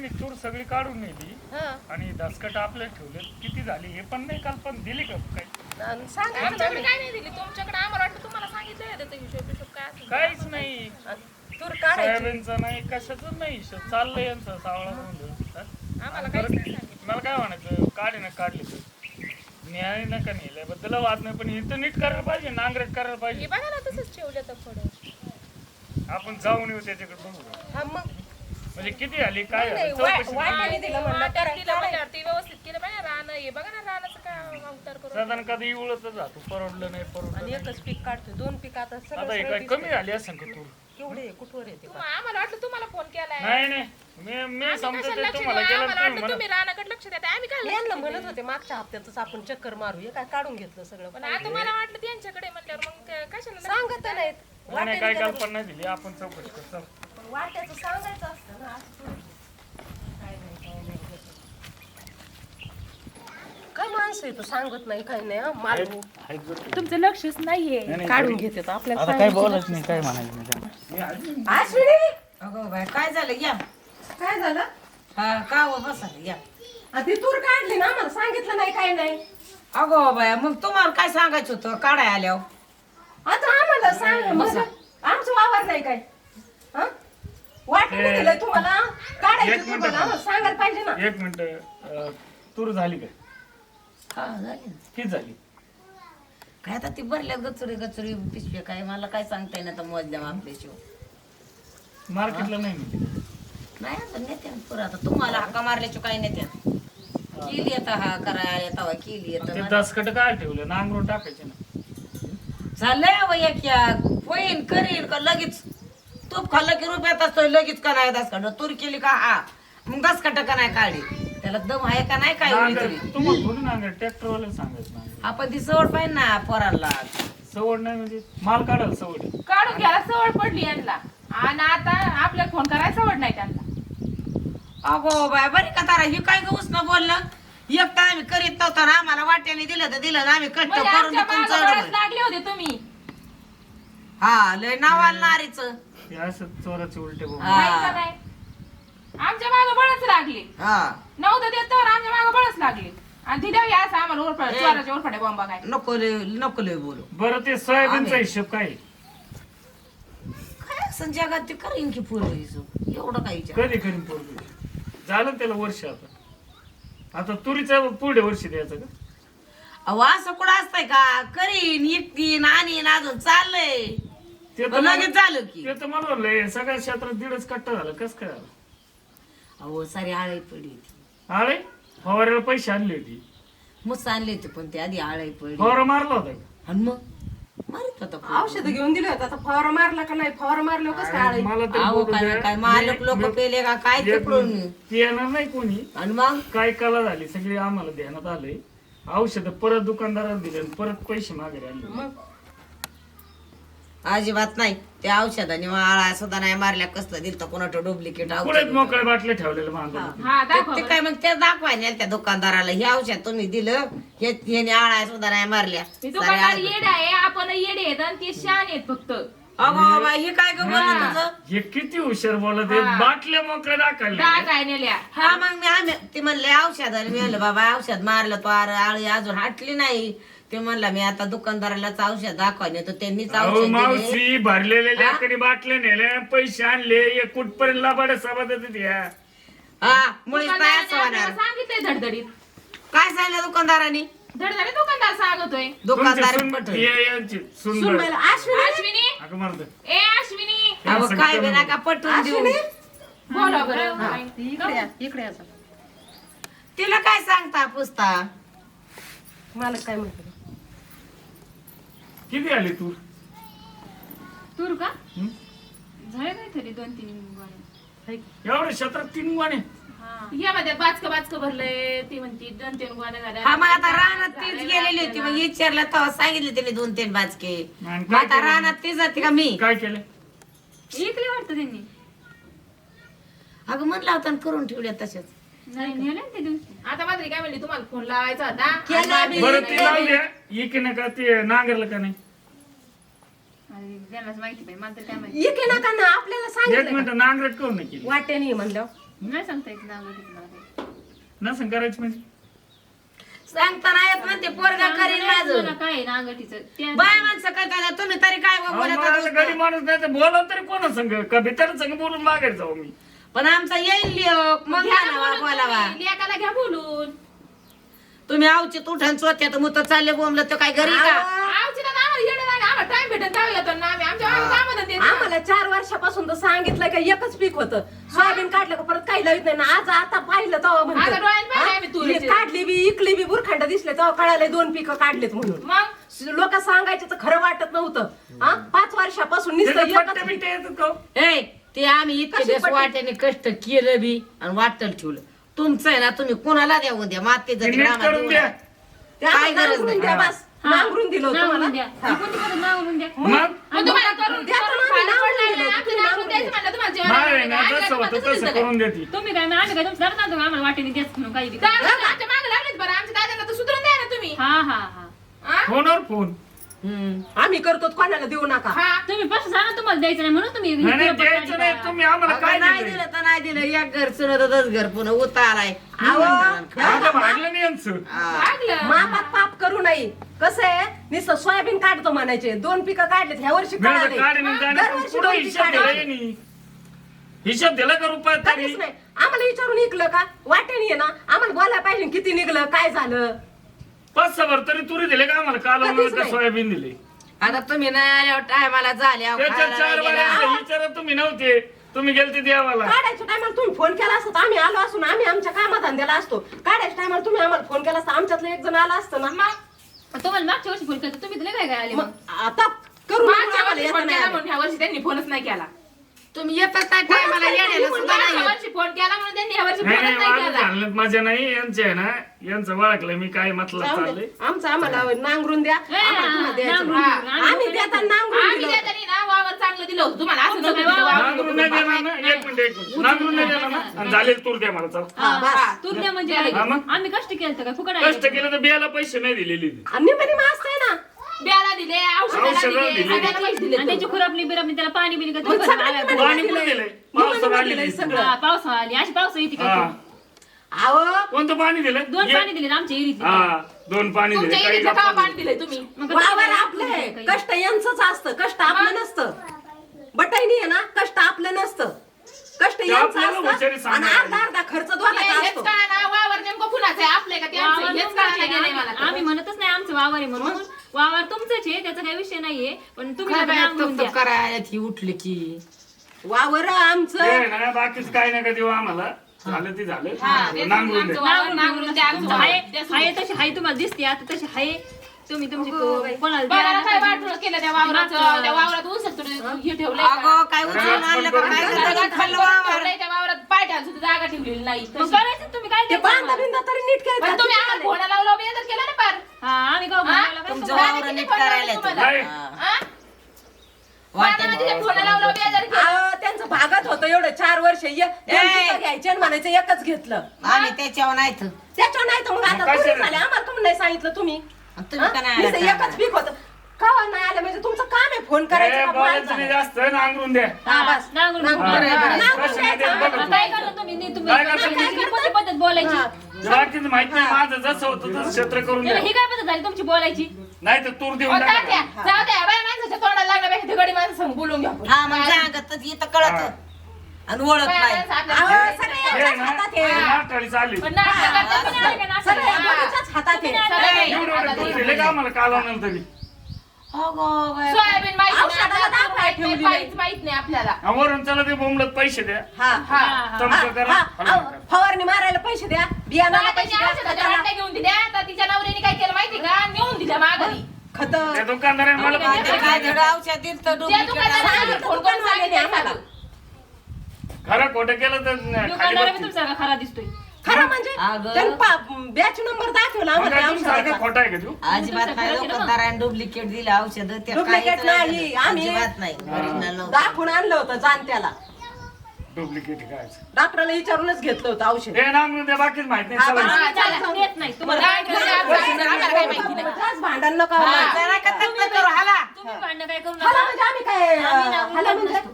अरे याने चूर सगळी काढून नेली. हा. आणि दसकट आपले ठेवले किती झाली हे पण नाही काल पण दिली का काही आणि सांगायचं ना आमच्याकडे मी. काय नाही दिली? तुमच्याकडे आम्हाला वाटतं तुम्हाला सांगितलं आहे त्याचा हिशोब हिशोब काय असेल. ते. काहीच नाही. आणि तूर काढायची. सोयाबीनचा नाही कशाच नाही हिशोब. चाललंय यांचं सावळा गोंधळ. आम्हाला काहीच नाही सांगितलं. मला काय म्हणायचं? काढे ना काढले तर. न्याय नका नेल्या बद्दल वाद नाही पण इथं नीट करायला पाहिजे नांगरट करायला हे पाहिजे बघा ना तसंच ठेवलं तर थोडं. आपण जाऊन येऊ त्याच्याकडे बघू. हा मग. म्हणजे किती झाली काय झालं चौकशी दिलं म्हणलं ते व्यवस्थित केलं पाहिजे हे बघा ना रानाचं काय अवतार करून साधारण कधी उळत जातो परवडलं नाही परवडलं आणि नाही. एकच पीक काढतोय दोन पीक आता सगळं आता हे काय. कमी झाली असं का तू केवढे कुठवर येते आम्हाला वाटलं तुम्हाला फोन केलाय नाही नाही मी मी आम्ही समजते कशाला लक्ष तुम्हाला देऊ? केलं आम्हाला तुम्ही वाटलं म्हणा तुम्ही रानाकडे लक्ष देता आम्ही काय लक्ष यांना देऊ? म्हणत होते मागच्या हप्त्यातच आपण चक्कर मारू हे काय काढून घेतलं सगळं पण आता मला वाटलं त्यांच्याकडे म्हटल्यावर मग काय- कशाला लक्ष सांगत? नाहीत नाही, नाही काय वाट्याने कल्पना दिली आपण चौकशी करू चल. पण वाट्याचं सांगायचं असतं. काय माणसं आहे तू सांगत नाही काय नाही हं? माल तुमचं लक्षच नाहीये. काढून घेते तर आपल्याला आता काय बोलत नाही काय म्हणायचं अगं बाय काय झालं? या. काय झालं? हा का हो बसायला या. आ, ती तूर काढली ना मला सांगितलं नाही काय नाही. अगो बाय मग तुम्हाला काय सांगायचं होतं? काढाय आल्यावर. आता आम्हाला सांग मग आमचं वावर नाही काय? वाटेने दिलंय तुम्हाला? एक काढायचं मिनिटं तुम्हाला? थांब. आम्हाला सांगायला पाहिजे ना. एक मिनिट अं, तूर झाली काय? हा झाली ना. किती झाली? काय आता ती भरल्या गचुरी गचुरी पिशव्या काय? मला काय सांगता येईना तर मोजल्या आपल्याशिव मार्केटला नाही मिळते नाही आता नेते ना पुरं. आता तुम्हाला हाका मारल्याशिव काय नेते? केली आता हा करायला येता वा केली ते येतं दसकट काय ठेवलं नांगरून टाकायचे ना. झालंय अव एक या. होईन करीन का लगेच? तूप खाल्लं की रुपयात असतोय लगेच का नाही दस तूर केली का? हा. मग दस का नाही काढी त्याला दम आहे का नाही काय होईल नांगर तरी तुम्हाला थोडी नांगर ट्रॅक्टर वाले सांगायचं नांगर. आपण ती सवड पाहिजे ना पोरांना सवड नाही म्हणजे माल काढायला सवड आहे. काढून घ्यायला सवड पडली यांना. आणि आता आपल्याला फोन करायला सवड नाही त्यांना. अगो बाय बरी का तारा हे काय गऊस ना बोललं? एक तर आम्ही करीत नव्हतो ना आम्हाला वाट्याने दिलं तर दिलं ना आम्ही कष्ट म्हणजे करून आमच्या विकून मागं बळच चढवलं. लागले होते तुम्ही. हा लय नाव आलं नारीच. हे असं चोराचे उलटे बोल माहीत का नाही. आमच्या मागं बळच लागले. हा. नव्हतं देत तर आमच्या मागं बळच लागले. आणि तिथे या असं आम्हाला उरफड चोराच्या उरफड्या बॉम्बा काय. नको लय नको लय बोलू. बरं ते सोयाबीनचा हिशोब काय? आहे? काय असं जगात ते करीन की पुरं. एवढं काय विचार? कधी करीन पोरग झालं त्याला वर्ष आता. आता तुरीचा पुढे वर्ष द्यायचं का? अहो असं कुठं असतंय का? करीन इकतीन आणीन अजून चाललंय. ते तर लगेच मला- झालं की. ते तर मला सगळ्या क्षेत्रात दीडच कट्टा झालं कस काय झालं? अहो सारी आळी पडली होती. आळे? फवाऱ्याला पैसे आणले होते. मस्त आणले होते पण ते आधी आळी पडली. फवारा मारला होता का? आणि मग? मारित होता पोरं. औषध घेऊन दिले होते आता फवारा मारला का नाही? फवारा मारलं कसं काय मला तरी अहो बोलू काय द्या. काय मालक लोक पेले का? काय एक तिकडून. ते येणार नाही कोणी. आणि मग? काय कला झाली? सगळी आम्हाला ध्यानात आलंय. औषध परत दुकानदाराला दिले आणि परत पैसे मागे आणले मग? अजिबात नाही. त्या औषधाने आळा सुद्धा नाही मारल्या कसलं दिलं कोणाचं डुप्लिकेट औषध मोकळे बाटले ठेवलेले मागं हा. ते- दाखवा ते काय मग ते दाखवाय नाही त्या दुकानदाराला. हे औषध तुम्ही दिलं हे ह्याने आळा सुद्धा नाही मारल्या. मी दुकानदार येड आहे आपण येडे आहेत आणि ते शान आहेत फक्त. अगो बाबा हे काय ग तुझं? हे किती हुशार बोलत. बाटल्या मोकळे दाखवले दहा काय नेल्या. हा मग मी आम्ही ते म्हणले औषध मी म्हणलं बाबा औषध मारलं तो आर आळी अजून हटली नाही. ते म्हणलं मी आता दुकानदारालाच औषध दाखवाय तर त्यांनीच अहो औषध दिले. मावशी भरलेले लाकडी बाटले नेले पैसे आणले एक कुठपर्यंत लाभाडे सभा या? हा मुळीच नाही दुकानदाराने असं होणार आपल्याला सांगितलंय धडधडीत. काय सांगितलं दुकानदारांनी? धडधडीत दुकानदार सांगतोय. तुमची दुकानदार सून- पटल ये- यांची सून सुन बाई. बाईला, अश्विनी? अश्विनी? अगं मारतं. ए अश्विनी. अहो काय बी नको. पटवून देऊ. बोला बरं इकडे या, इकडे या. जरा. तिला काय सांगता पुसता? मला काय म्हणते किती आली तू तूर का? हं? झाले काहीतरी दोन तीन गोणे एवढे क्षेत्रात तीन गुणे या मध्ये बाचक बाचक भरलंय. ती म्हणती दोन तीन गोण्या झाल्या हा मग आता रानात तीच गेलेली होती. मग विचारलं तेव्हा सांगितले तिने दोन तीन बाजके आणि मग काय आता केलं? रानात ती जाते का मी? काय केलं? इकली वाटतं त्यांनी. अगं म्हणलं होता आणि करून ठेवल्या तशाच नाही नेलं ना त्या दिवशी आता मात्र काय म्हणली? तुम्हाला फोन लावायचा होता? बी. बरं ती का? ते नांगरलं का नाही? त्यांनाच माहिती पाहिजे मला तर काय माहिती इकडे नका ना आपल्याला एक सांगितलं मिनिट नांगरट करून नाही केली? वाट्याने म्हणलं. नाही सांगता येत नाव किती मला काही. नसन करायची म्हणजे? सांगता नाही येत म्हणते पोरगा करीन माझं तुला काय आहे नांगटीचं? त्या- बाय माणसं काय काय तुम्ही तरी काय बोलत मला आहात? माणूस नाही तर बोला तरी कोणा संग? का भितर संग बोलून मागायला जाऊ मी? पण आमचा येईल लिओक मग घ्या ना बोलावा. तुम्ही. लेकाला घ्या बोलून. तुम्ही आवची तुठण चोत्यात मुत चालले बोंबलं तर काय घरी का? आम्हाला येणं नाही आम्हाला टाइम येतो ना आम्ही. आमच्या. आम्हाला चार वर्षापासून तर सांगितलं का एकच पीक होतं. सोयाबीन काढलं का परत काही लावित नाही. ना आज आता पाहिलं तेव्हा म्हणतात. आता डोळ्यात पाहिलं हा? आम्ही तुरीचे. ही काढली बी इकली बी बुरखंड दिसले तेव्हा कळाले दोन पिकं काढलेत म्हणून. मग? लोक सांगायचे तर खरं वाटत नव्हतं. हा? पाच वर्षापासून नुसतं एकच? ए ते आम्ही इतके दिवस? वाट्याने कष्ट केलं बी आणि वाटल ठेवलं तुमचं आहे ना तुम्ही कोणाला द्या उद्या माते नीट करून द्या काय गरज नाही. द्या बस नांगरून दिलं होतं नांगरून तुम्हाला द्या. हा. कोणती पद्धत नांगरून द्या मग मग तुम्हाला करून द्या तर करून आम्ही खायला नांगरून पडलं दिलं. ना, आम्ही तुम्ही नांगरून द्यायचं म्हणलं तुम्हाला जेवण नाही आवडलं ना का? आम्ही जसं काय होतं तुम्हाला तसं तसंच करून दिलं. देते तुम्ही काय आम्ही काय तुमचं धरत नव्हतो आम्हाला वाटेने देत म्हणून काही बी. आमच्या मागे लागलेत बरं आमच्या दादांना तर सुधरून द्या ना तुम्ही हा हा हा हा? फोनवर फोन आम्ही करतो कोणाला देऊ नका हा तुम्ही पैसे सांगा तुम्हाला द्यायचं नाही म्हणून तुम्ही नाही नाही, काढली नाही? तुम्ही आम्हाला काय नाही? दिलं तर नाही दिलं. एक घर सुन तर दस घर पुन्हा उता आलाय. आता भागलं नाही यांचं. लागलं. मापात पाप करू नये. कसं आहे? नुसतं सोयाबीन काढतो म्हणायचे. दोन पिकं काढलेत ह्या वर्षी नाही कळाले. तर काढे नाही जाणे, पण दरवर्षी कुठं दोन हिशोब पिकं दिला काढायचे. यांनी? हिशोब दिला का रुपयात तरी? नाही. आम्हाला विचारून निघलं का? वाटेने ये ना. आम्हाला बोलायला पाहिजे किती निघलं काय झालं. पाच सहा भर तरी तुरी दिले का आम्हाला? काल कधीच का नाही. सोयाबीन दिले? आता तुम्ही नाही आल्यावर टायमाला झाल्या त्याच्या चार बाऱ्या विचारा तुम्ही नव्हते. तुम्ही गेलते देवाला. काढायच्या टायमाला तुम्ही फोन केला असतो तर आम्ही आलो असून आम्ही आमच्या कामाधंद्याला असतो. काढायच्या टायमाला तुम्ही आम्हाला फोन केला असता आमच्यातलं एक जण आला असतं ना. मग? तुम्हाला मागच्या वर्षी फोन केला तुम्ही तुला काय काय आले मग? मग आता करू मागच्या वर्षी फोन केला. म्हणून ह्या वर्षी त्यांनी फोनच नाही केला. तुम्ही येतात काय टायमाला येण्याला सुद्धा मागच्या नाही वर्षी फोन केला म्हणून त्यांनी ह्या वर्षी नाही फोनच नाही केला यांचे आहे ना यांचं ओळखलं मी काय म्हटलं जाऊ चाललंय दे. आमचं आम्हाला नांगरून द्या ए, आम्हाला तुम्हाला द्यायचं नांगरून नाही. देऊ. हा. आम्ही नांगरून आम्ही दिलं होतं. देताना ना वावर चांगलं दिलं होतं तुम्हाला असं तुमचं नव्हतं काय दिलं वावर? वावर. नांगरून नाही देणार ना एक मिनिट एक मिनिट नांगरून नाही देणार ना आणि झाले तूर द्या मला चल हा, बस. म्हणजे हा? मग? आम्ही कष्ट केलं का फुकट कष्ट केलं तर बियाला पैसे नाही दिलेले आणि निम्मे निम्मे असतंय ना बियाला दिले औषधाला औषधाला दिले दिले. सगळ्याला पैसे दिले आणि त्याची खुरापणी बिरापणी त्याला पाणी बिणी का मग सगळं पाणी दिलंय आली दिलंय ती. सगळं. हा, पावसाळा आली. अशी पावसा येते हा. काय अहो कोणतं पाणी दिलं? दोन. पाणी दिले ना आमच्या एरीचे हा दोन पाणी दिले. तुमच्या काही गप्पा का. पाणी दिलंय तुम्ही? वावर आपलं आहे. कष्ट यांचंच असतं. कष्ट आपलं नसतं. बटाईनी आहे ना कष्ट आपलं नसतं. कष्ट यांचं आपल्याला हुशारी असतं आणि सांगायला अर्धा अर्धा खर्च दोघाचा हेच असतो. कळा ना वावर नेमकं कुणाचं आहे? आपलं का त्यांचं आहे? हेच कळा गेलंय मला तर. आम्ही म्हणतच नाही आमचं वावर आहे म्हणून. वावर तुमचंच आहे त्याचा काही विषय नाहीये पण तुम्ही काय नका बाया नांगरून तप द्या. तप करायला ती उठली की. वावर आमचं. हे ना बाकीच काय नका देऊ आम्हाला. झालं ते हा, झालं नांगरून द्या. नांगरून द्या, तशी हाय तुम्हाला दिसते आता तशी हाय. तुम्ही तुमची कोणाला बघा ना द्या. काय वाटलं केलं त्या वावराचं? त्या वावरात ऊस हे? ठेवलंय का? अगं काय उचलून आणलं का? काय दगड झालं? खाल्लं वावर. ठेवलंय त्या वावरात पाय सुद्धा जागा ठेवलेली नाही. मग तशी. करायचं तुम्ही काय ते द्यायचं बांधा आम्हाला? बिंदा तरी नीट केलं पण तुम्ही आम्हाला फोन लावला बेदर केला ना पार? हा आम्ही गाव हा? बोलायला काय करायला? हा? वाटेल. अहो, त्यांचं भागात होतं एवढं चार वर्ष ये- दोन ए! पिकं घ्यायचे आणि म्हणायचं एकच घेतलं आम्ही त्याच्यावर नाही तर. त्याच्यावर नाही तर मग आता काय तुम्ही? झाले आम्हाला तुम्ही नाही सांगितलं तुम्ही का हा? नुसतं एकच? पीक होतं कवा नाही आलं म्हणजे तुमचं काम आहे फोन करायचं हे का? नाही जास्त नांगरून द्या हा, बस. नांगरून नांगरून द्या. द्या. हा. नांगरून प्रश्न नाही द्यायचं. देत बघा. काय करता तुम्ही नाही तुम्ही काय करता? तुमची कोणती पद्धत बोलायची हा. बाकीच माहिती नाही माझं जसं होतं तसं क्षेत्र करून नाही, द्या ही काय पद्धत झाली तुमची बोलायची नाही तर तूर देऊन तात्या, टाका जाऊ द्या बाय माणसाच्या तोंडाला लागण्यापेक्षा गडी माणसं संग बोलून घ्या आपण. हा मग सांगत इथं कळत आणि ओळख नाही अहो, सगळे नाही. हे यांच्याच ना, हातात. हे नाटाळी चालली पण नाश्ता करता तुम्ही आले का नाश्ता सगळे करायला? दोघीच्याच हातात एवढं एवढं. दूध दिले का आम्हाला बाई. सोयाबीन माहीत नाही, औषधाला आपल्याला दाब माहीत नाही, ठेवली काहीच माहीत नाही आपल्याला. हा, वरून चला ते बोंबलत पैसे द्या. हा. हा चमचं करा हा, हलवून अहो, करा. फवारणी मारायला पैसे द्या. बियाणाला पैसे औषधाच्या घेऊन दिल्या तर तिच्या नवऱ्याने काय केलं माहिती का? नेऊन दिल्या माघारी खत. त्या दुकानदाराने मला आम्ही ते काय धड औषध दिलं तर त्या डुप्लिकेट दुकानदाराने औषध. फोन करून सांगितलं आम्हाला खरं खोटं केलं तर खाली दुकानदार बी बघतील. तुमचा खरा दिसतोय. खरं म्हणजे अगं. त्यांनी पा- बॅच नंबर दाखवला आम्हाला तुमच्यासारखं औषधाचा. खोटं आहे का तू अजिबात नाही दुकानदाराने डुप्लिकेट दिले औषध ते Duplicate काहीच नाही, आम्ही- अजिबात नाही नव्हतं. दाखवून आणलं होतं जाणत्याला डुप्लिकेट काय डॉक्टरला विचारूनच घेतलं होतं औषध हे नांगरून द्या बाकीच माहीत नाही हा, चला. बा- हा, चला. आम्ही देत नाही तुम्हाला काय करायचं आमचं आम्हाला काय माहिती नाही त्याच भांडण नका हा. व्हायला. जरा का तक्क करू हाला तुम्ही भांडणं काय करू हाला नका म्हणजे आम्ही काय आम्ही नांगरून हाला देत म्हणजे नसतो.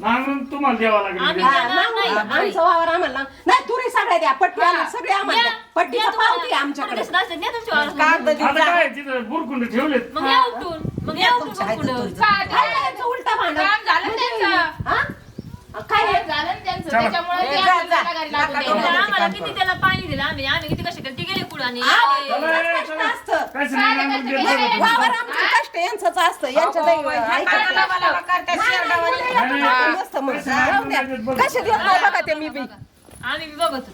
नांगरून तुम्हाला द्यावा लागेल आम्ही. हा. नाही. आमचं वावर आम्हाला नाही तुरी सगळ्या द्या पट्टी आली सगळे आम्हाला द्या. द्या. पट्टीचा द्या तुम्हाला. पावती आहे आमच्याकडे परदेशात असतात, द्या तुमच्या वावरात. कागद आता दिला. काय तिथं बुरकुंड ठेवलेत मग या उठून मग या उठून तुमच्या हातात पुढं. तुरीचं. का काय ते- करायचं उलटा भांडण काम झालं त्यांचं. हा? काय काय झालं ना त्यांचं चला. त्याच्यामुळे ए, जा, जा. नका द्यायला. आम्हाला किती. त्याला पाणी दिलं आम्ही आम्ही किती केले ते गेले पुढे आणि आले. चला. नाही वावर. आमचं यांचंच असतं यांच्या नाही ऐकत. नसतं मग. द्या. बघा. नाही ते मी बी आम्ही बी बघत होतो.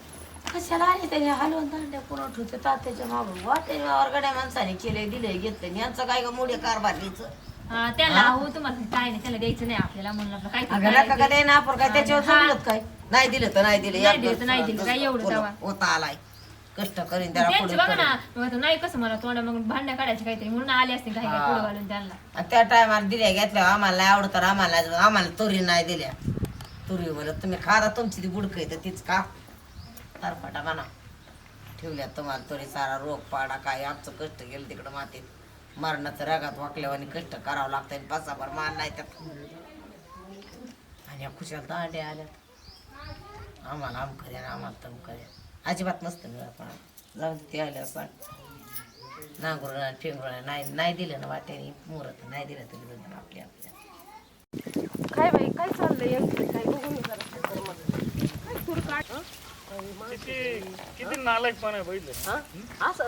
कशाला आले त्याने हलवून दांड्या पुरवठ होते तात्याच्या मागून वाटे गड्या माणसाने केले दिले घेतले आणि यांचं काय ग मुडे कारभारीच हा, त्याला हो तुम्हाला काय नाही त्याला द्यायचं नाही आपल्याला म्हणलं आपलं काय अगं नका का द्याय ना आपण काय त्याच्यावर. जमलत काय नाही दिलं तर नाही दिलं नाही दिलं तर नाही दिलं. काय एवढं तेव्हा? होता आलाय कष्ट करीन त्याला त्यांचे पुढे बघा करीन. ना मग आता नाही कसं मला तोंडा मग भांडणं काढायचे काहीतरी म्हणून आले असते काही काय हा. पुढे घालून त्यांना. आणि त्या टायमाला दिल्या घेतल्या आम्हाला नाही आवडत तर आम्हाला आम्हाला तुरी नाही दिल्या. तुरी बोलत तुम्ही खाता तुमची ती बुडक तर तीच का तरफाटा म्हणा ठेवल्या तुम्हाला तुरी सारा रोग पाडा काय आमचं कष्ट गेलं तिकडं मातीत. मरणाचं रागात वाकल्यावानी कष्ट करावं लागतं आणि पासाभर मान नाही त्यात. आणि या खुशाल दांडे आल्यात. आम्हाला आम करेन आम्हाला तम करेन अजिबात नसतं मिळत पण जाऊन ते आले पण. नांगरून आणि नाही नाही दिलं ना वाट्याने. मुहूर्त नाही दिलं तरी आपल्या आपल्या. काय बाई काय चाललंय? काय बघून किती किती नालायकपणा आहे बघितलं. असं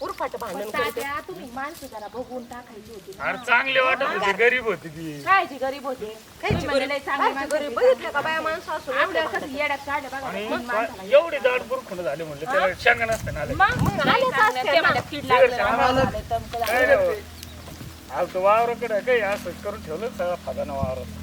उरफाट भांडण करते. अरे चांगले वाटत होते गरीब होती ती. कायची गरीब होते? बघितलं का बाया माणसं असून एवढ्या कसं आणि एवढे दाड बुरखुंड झाले म्हणले त्याला शेंगा नसतं ना आले. मग आलेच असते ना. काय रे हो? आज तो वावराकडे काही असं करून ठेवलं सगळा फादाना वावरात.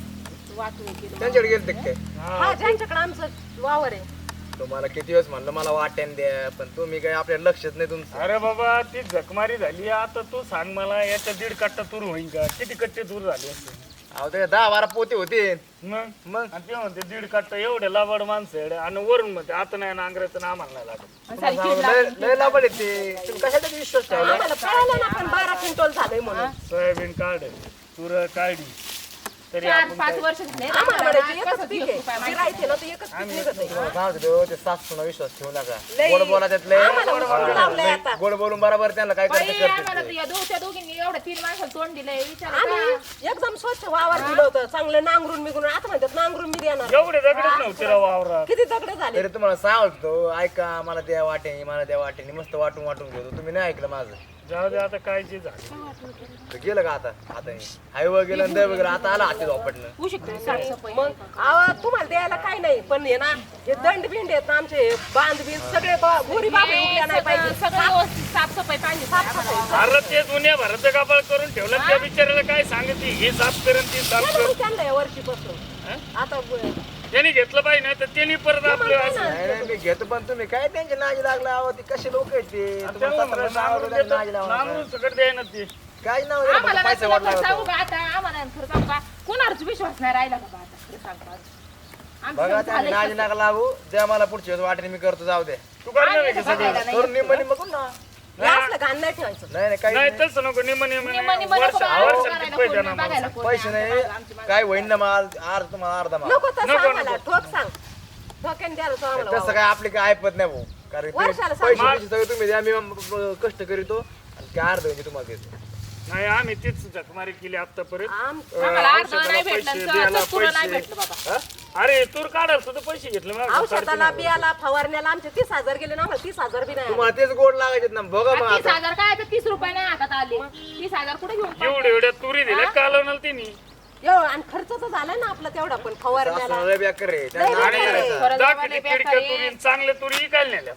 त्यांच्याकडे गेलते काय हा ज्यांच्याकडे आमचं वावर आहे. तुम्हाला किती दिवस म्हणलं मला वाट्यान द्या पण तुम्ही काय आपल्या लक्षच नाही तुमचं. अरे बाबा ती जखमारी झाली आता तू सांग मला याच्या दीड कट्टा तूर होईल का? किती कट्टे दूर झाले असते अहो ते दहा बारा पोते होते. मग? मग? आणि ते म्हणते दीड कट्टा एवढे लाबाड माणसं आहे आणि वरून म्हणते आता नाही नांगरायचं ना आम्हाला नाही लागत. लय- लय लाभड येते तुम्ही कशासाठी विश्वास ठेवला? आम्हाला कळालं ना पण बारा क्विंटल झालंय म्हणून. सोयाबीन काढ तूर काढी. तरी चार आपण पाच काय- वर्ष झाले आम्हाला म्हणायची एकच कसं पीक दिवस रुपये आहे. गिरायचे ना तर एकच पीक निघत आहे. तुम्हाला सांगतो ते सासूना विश्वास ठेवू नका. गोड बोला त्यात लय आम्हाला म्हणून लावलंय आता. गोड बोलून बरोबर त्यांना काय बाई, करते आम्हाला तर करते या दोघ्या दोघींनी एवढं तीन माणसाला तोंड दिलंय विचार आम्ही एकदम स्वच्छ वावर दिलं होतं. चांगलं नांगरून बिगरून. आता म्हणतात नांगरून मी देणार. एवढे दगडच नव्हते राव वावरात. किती दगड झाले? तरी तुम्हाला सांगतो ऐका मला द्या वाटेनी मला द्या वाटेनी. मस्त वाटून वाटून घेतो. तुम्ही नाही ऐकलं माझं. जाऊ दे आता काय जे झालं. तर गेलं का आता? आता गेलं आणि दर गेलं आता आला हाती झोपटणं मग आवा तुम्हाला द्यायला काय नाही पण हे ना हे दंड बिंड आहेत ना आमचे बांध बिंद सगळे ब- गोरी उठल्या नाही पाहिजे. सगळं व्यवस्थित साफसफाई पाहिजे. अरे ते दुनिया भराचं कापड करून ठेवलं त्या बिचाराला काय सांगितली हे साफ करेन ती साफ केलं कर मग त्यांना या वर्षीपासून. आता ब- त्यांनी घेतलं पाहिजे नाही तर त्यांनी परत आपलं असं नाही नाही मी घेतो पण तुम्ही काय त्यांच्या नाजी लागला अहो ती कशी लोक आहेत ते? तुम्हाला नाजी द्यायना काय नाव आम्हाला पैसे नसलं वाटला खरं सांगू होता का आता? आम्हाला खरं सांगू का? कोणावरच विश्वास नाही राहिला का बा आता खरं सांगतो आज. आमचं बघा सगळं त्या झालंय नाजी नका लागू द्या मला पुढच्या वेळेस वाटेने मी करतो जाऊ दे. तू करणार आहे आम्ही का सगळं? बघायला नाही करून ना हे असलं घाण नाही ठेवायचं नाही नाही काही नाही नाही. तसं नको निम निम निम्म निम्म नको वर्ष बा, वर्षात करायला पैसे नाही, ना बघायला मला. कोण पैसे नाही, नाही आमची माणसं. काय होईन ना माल अर्ध तुम्हाला अर्धा माल नको तसं नको, आम्हाला नको. ठोक सांग ठोक्याने द्यायला तो आम्हाला तसं वावर. काय आपली काय ऐपत नाही भाऊ कारण ते वर्षाला पैसे सांग. पैसे सगळे तुम्ही द्या मी कष्ट करीतो आणि काय अर्ध म्हणजे तुम्हाला देतो नाही आम्ही तीच जखमारी केली आतापर्यंत आम- अं, आम्हाला अर्ध औषधाला नाही भेटलं, पैसे, तर बियाला असंच तुला नाही पैसे. भेटलं बाबा. अरे तूर सुद्धा पैसे घेतले मग औषधाला बियाला फवारण्याला आमचे तीस हजार गेले ना आम्हाला तीस हजार बी नाही आले. तुम्हाला तेच गोड लागायचे ना बघा मग तीस आता हजार काय आता तीस रुपये नाही हातात आले तीस हजार कुठे घेऊन? एवढे एवढ्या तुरी दिल्या कालवणार तिने आणि खर्च तर झालाय ना आपला तेवढा पण फवारण्याला सासूला रे त्यांना नाही. करायचं. बेकार. तुरी चांगल्या तुरी इकायला नेल्या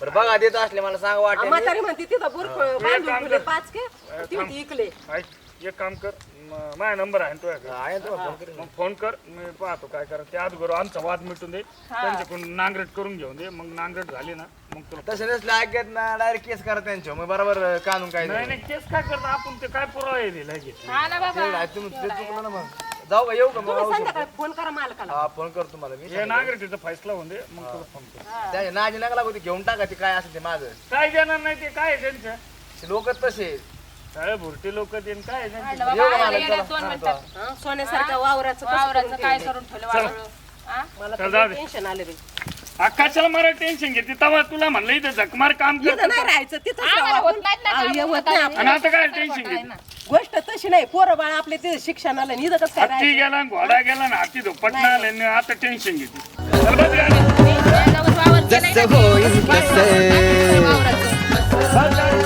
बरं बघा देत असले मला सांगा वाटत म्हातारी म्हणते तिथं बुरख बांधून काम ठेवले कर. पाच के ती इकले ऐक एक काम कर म- माझा नंबर आहे ना तुझ्याकडे आहे ना फोन करेन. मग फोन कर मी पाहतो काय करा ते अगोदर आमचा वाद मिटून दे. त्यांच्याकडून नांगरेट करून घेऊन दे. मग नांगरेट झाली ना मग तुला तसं नसलं ऐकत ना डायरेक्ट केस करा त्यांच्यावर मग बरोबर कानून काय नाही नाही केस काय करता? आपण ते काय पुरावा आहे हा ना बाबा. तुम्ही ते चुकलं ना मग. जाऊ का येऊ का मग? तुम्ही औषध? संध्याकाळी फोन करा मालकाला. हा फोन करतो तुम्हाला मी हे नांगरेटीचा फैसला होऊन दे मग तुला फोन कर. त्या नाजी नका लागू ते घेऊन टाका ते काय असेल ते माझं काय देणार नाही ते? काय आहे त्यांचं? लोक तसे. भुरटी लोक ते काय त्यांचं? बाबा, आले दोन मिनिटात. सोन्यासारख्या वावराचं कसं वावराचं करून काय ठेवलंय? करून ठेवलं? हा? मला. टेन्शन आलं रे अक्काच्याला मला टेन्शन घेते तेव्हा तुला म्हणलं इथं झकमार काम कर इथं नाही राहायचं तिथंच आम्हाला राहावं होत आपण. नाहीत ना अहो, कामं, होत आता नाही आणि. आता काय टेन्शन घेते ना. गोष्ट तशी नाही पोरं बाळ आपले ते शिक्षणाला आणि इथं कसं काय हत्ती राहायचं? गेला घोडा गेला ना हाती धोपटना आले आणि आता टेन्शन घेते चल बस गाडी. जसं होईल. तसं वावराचं.